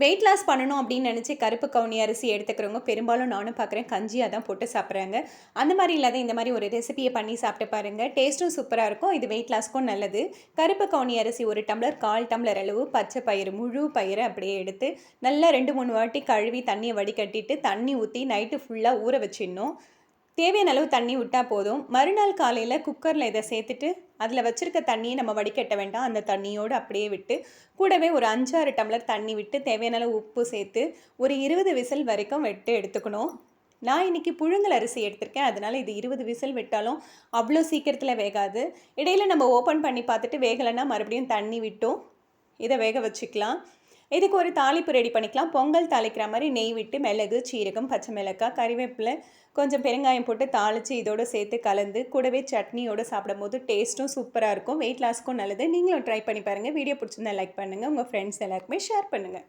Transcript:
Weight loss பண்ணணும் அப்படின்னு நினச்சி கருப்பு கவுனி அரிசி எடுத்துக்கிறவங்க பெரும்பாலும் நானும் பார்க்குறேன் கஞ்சியாக தான் போட்டு சாப்பிட்றாங்க. அந்த மாதிரி இல்லாத இந்த மாதிரி ஒரு ரெசிபியை பண்ணி சாப்பிட்டு பாருங்கள் டேஸ்ட்டும் சூப்பராக இருக்கும். இது வெயிட் லாஸ்க்கும் நல்லது. கருப்பு கவுனி அரிசி ஒரு டம்ளர் கால் டம்ளர் அளவு பச்சை பயிறு முழு பயிரை அப்படியே எடுத்து நல்லா ரெண்டு மூணு வாட்டி கழுவி தண்ணியை வடிகட்டிட்டு தண்ணி ஊற்றி நைட்டு ஃபுல்லாக ஊற வச்சிடணும். தேவையான அளவு தண்ணி விட்டால் போதும். மறுநாள் காலையில் குக்கரில் இதை சேர்த்துட்டு அதில் வச்சுருக்க தண்ணியை நம்ம வடிகட்ட வேண்டாம். அந்த தண்ணியோடு அப்படியே விட்டு கூடவே ஒரு அஞ்சாறு டம்ளர் தண்ணி விட்டு தேவையான அளவு உப்பு சேர்த்து ஒரு இருபது விசில் வரைக்கும் வெட்டு எடுத்துக்கணும். நான் இன்றைக்கி புழுங்கல் அரிசி எடுத்திருக்கேன். அதனால் இது இருபது விசில் விட்டாலும் அவ்வளோ சீக்கிரத்தில் வேகாது. இடையில நம்ம ஓப்பன் பண்ணி பார்த்துட்டு வேகலைன்னா மறுபடியும் தண்ணி விட்டும். இதை வேக வச்சுக்கலாம். இதுக்கு ஒரு தாளிப்பு ரெடி பண்ணிக்கலாம். பொங்கல் தாளிக்கிற மாதிரி நெய் விட்டு மிளகு சீரகம் பச்சை மிளகாய் கறிவேப்பிலை கொஞ்சம் பெருங்காயம் போட்டு தாளித்து இதோடு சேர்த்து கலந்து கூடவே சட்னியோடு சாப்பிடும் போது டேஸ்ட்டும் சூப்பராக இருக்கும். வெயிட் லாஸ்க்கும் நல்லது. நீங்களும் ட்ரை பண்ணி பாருங்கள் வீடியோ பிடிச்சிருந்தா லைக் பண்ணுங்கள் உங்கள் ஃப்ரெண்ட்ஸ் எல்லாருக்குமே ஷேர் பண்ணுங்கள்